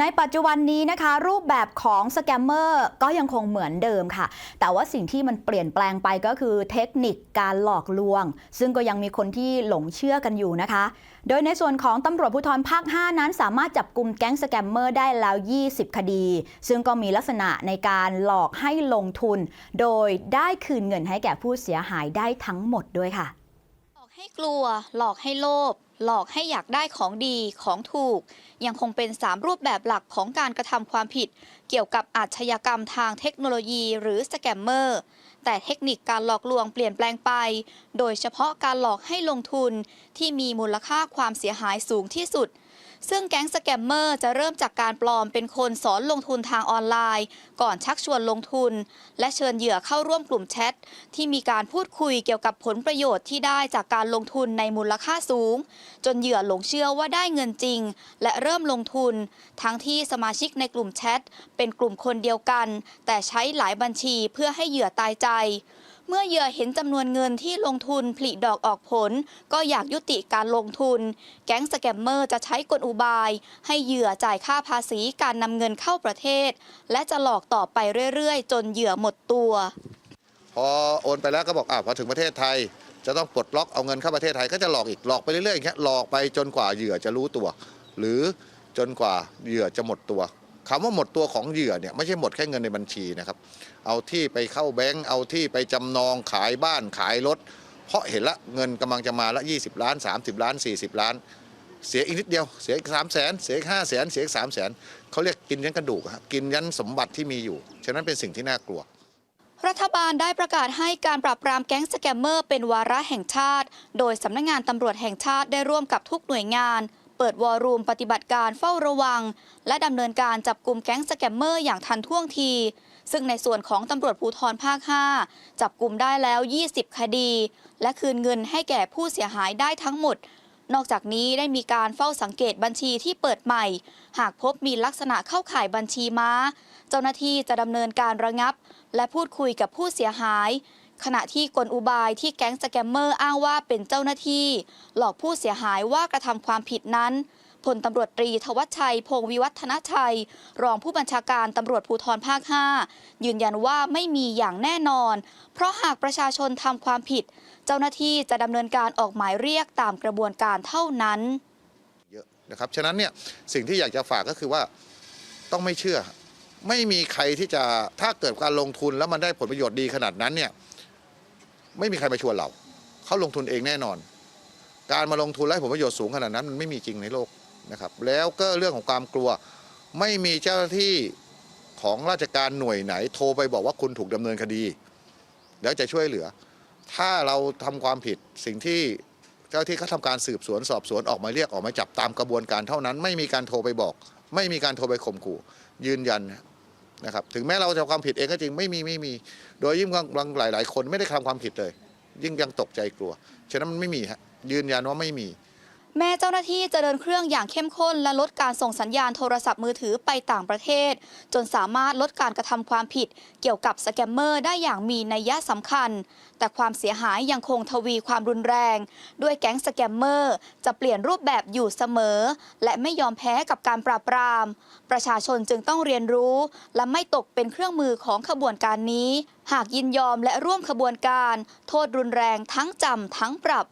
ในปัจจุบันนี้นะคะ รูปแบบของสแกมเมอร์ก็ยังคงเหมือนเดิมค่ะ แต่ว่าสิ่งที่มันเปลี่ยนแปลงไปก็คือเทคนิคการหลอกลวง ซึ่งก็ยังมีคนที่หลงเชื่อกันอยู่นะคะ โดยในส่วนของตำรวจภูธรภาค 5 นั้น สามารถจับกลุ่มแก๊งสแกมเมอร์ได้แล้ว 20 คดี ซึ่งก็มีลักษณะในการหลอกให้ลงทุน โดยได้คืนเงินให้แก่ผู้เสียหายได้ทั้งหมดด้วยค่ะ หลอกให้กลัว หลอกให้โลภ หลอกให้อยากได้ของดีของถูก ยังคงเป็น 3 รูปแบบหลักของการกระทำความผิด เกี่ยวกับอาชญากรรมทางเทคโนโลยีหรือสแกมเมอร์แต่เทคนิคการหลอกลวงเปลี่ยนแปลงไป โดยเฉพาะการหลอกให้ลงทุนที่มีมูลค่าความเสียหายสูงที่สุด ซึ่งแก๊งสแกมเมอร์จะเริ่มจากการปลอมเป็นคนสอนลงทุนทางออนไลน์ ก่อนชักชวนลงทุน และเชิญเหยื่อเข้าร่วมกลุ่มแชท ที่มีการพูดคุยเกี่ยวกับผลประโยชน์ที่ได้จากการลงทุนในมูลค่าสูง จนเหยื่อหลงเชื่อว่าได้เงินจริง และเริ่มลงทุน ทั้งที่สมาชิกในกลุ่มแชทเป็นกลุ่มคนเดียวกัน แต่ใช้หลายบัญชีเพื่อให้เหยื่อตายใจ เมื่อเหยื่อเห็นจำนวนเงินที่ลงทุนผลิดอกออกผล ก็อยากยุติการลงทุน แก๊งสแกมเมอร์จะใช้กลอุบาย ให้เหยื่อจ่ายค่าภาษีการนำเงินเข้าประเทศ และจะหลอกต่อไปเรื่อยๆ จนเหยื่อหมดตัว พอโอนไปแล้วก็บอกอ่าพอถึงประเทศไทย จะต้องปลดล็อกเอาเงินเข้าประเทศไทยก็จะหลอกอีกหลอกไปเรื่อยๆอย่างเงี้ยหลอกไปจนกว่าเหยื่อจะรู้ตัว หรือจนกว่าเหยื่อจะหมดตัว คำว่าหมดตัวของเหยื่อเนี่ยไม่ใช่หมดแค่เงินในบัญชีนะครับ เอาที่ไปเข้าแบงก์เอาที่ไปจำนองขายบ้านขายรถ เพราะเห็นละเงินกำลังจะมาละ 20 ล้าน 30 ล้าน 40 ล้าน เสียอีกนิดเดียวเสียอีกสามแสนเสียอีกห้าแสนเสียอีกสามแสนเขาเรียกกินยันกระดูกครับกินยันสมบัติที่มีอยู่ ฉะนั้นเป็นสิ่งที่น่ากลัวรัฐบาลได้ประกาศให้การปราบปรามแก๊งสแกมเมอร์เป็นวาระแห่งชาติ โดยสำนักงานตำรวจแห่งชาติได้ร่วมกับทุกหน่วยงาน เปิดวอรูมปฏิบัติการเฝ้าระวัง และดำเนินการจับกลุ่มแก๊งสแกมเมอร์อย่างทันท่วงที ซึ่งในส่วนของตำรวจภูธรภาค 5 จับกลุ่มได้แล้ว 20 คดี และคืนเงินให้แก่ผู้เสียหายได้ทั้งหมด นอกจากนี้ได้มีการเฝ้าสังเกตบัญชีที่เปิดใหม่ หากพบมีลักษณะเข้าข่ายบัญชีม้า เจ้าหน้าที่จะดำเนินการระงับ และพูดคุยกับผู้เสียหาย ขณะที่กลอุบายที่แก๊งสแกมเมอร์อ้างว่าเป็นเจ้าหน้าที่ หลอกผู้เสียหายว่ากระทำความผิดนั้นพลตำรวจตรีทวัชชัย พงวิวัฒนชัย รองผู้บัญชาการตำรวจภูธรภาค 5 ยืนยันว่าไม่มีอย่างแน่นอน เพราะหากประชาชนทำความผิด เจ้าหน้าที่จะดำเนินการออกหมายเรียกตามกระบวนการเท่านั้นเยอะนะครับฉะนั้นเนี่ยสิ่งที่อยากจะฝากก็คือว่าต้องไม่เชื่อ ไม่มีใครที่จะถ้าเกิดการลงทุนแล้วมันได้ผลประโยชน์ดีขนาดนั้นเนี่ย ไม่มีใครมาชวนเรา เขาลงทุนเองแน่นอน การมาลงทุนและให้ผลประโยชน์สูงขนาดนั้นมันไม่มีจริงในโลกนะครับ แล้วก็เรื่องของความกลัว ไม่มีเจ้าหน้าที่ของราชการหน่วยไหน โทรไปบอกว่าคุณถูกดำเนินคดี แล้วจะช่วยเหลือ ถ้าเราทำความผิดสิ่งที่เจ้าที่เขาทำการสืบสวนสอบสวนออกมาเรียกออกมาจับตามกระบวนการเท่านั้น ไม่มีการโทรไปบอก ไม่มีการโทรไปข่มขู่ยืนยัน นะครับถึงแม้เราจะทำความผิดเองก็จริงไม่มีไม่มี โดยยิ่งบางหลาย ๆ คนไม่ได้ทำความผิดเลย ยิ่งยังตกใจกลัว ฉะนั้นมันไม่มีฮะยืนยันว่าไม่มี แม้เจ้าหน้าที่จะเดินเครื่องอย่างเข้มข้น และลดการส่งสัญญาณโทรศัพท์มือถือไปต่างประเทศ จนสามารถลดการกระทำความผิด เกี่ยวกับสแกมเมอร์ได้อย่างมีนัยสำคัญ แต่ความเสียหายยังคงทวีความรุนแรง ด้วยแก๊งสแกมเมอร์ จะเปลี่ยนรูปแบบอยู่เสมอ และไม่ยอมแพ้กับการปราบปราม ประชาชนจึงต้องเรียนรู้ และไม่ตกเป็นเครื่องมือของขบวนการนี้ หากยินยอมและร่วมขบวนการ โทษรุนแรงทั้งจำทั้งปรับ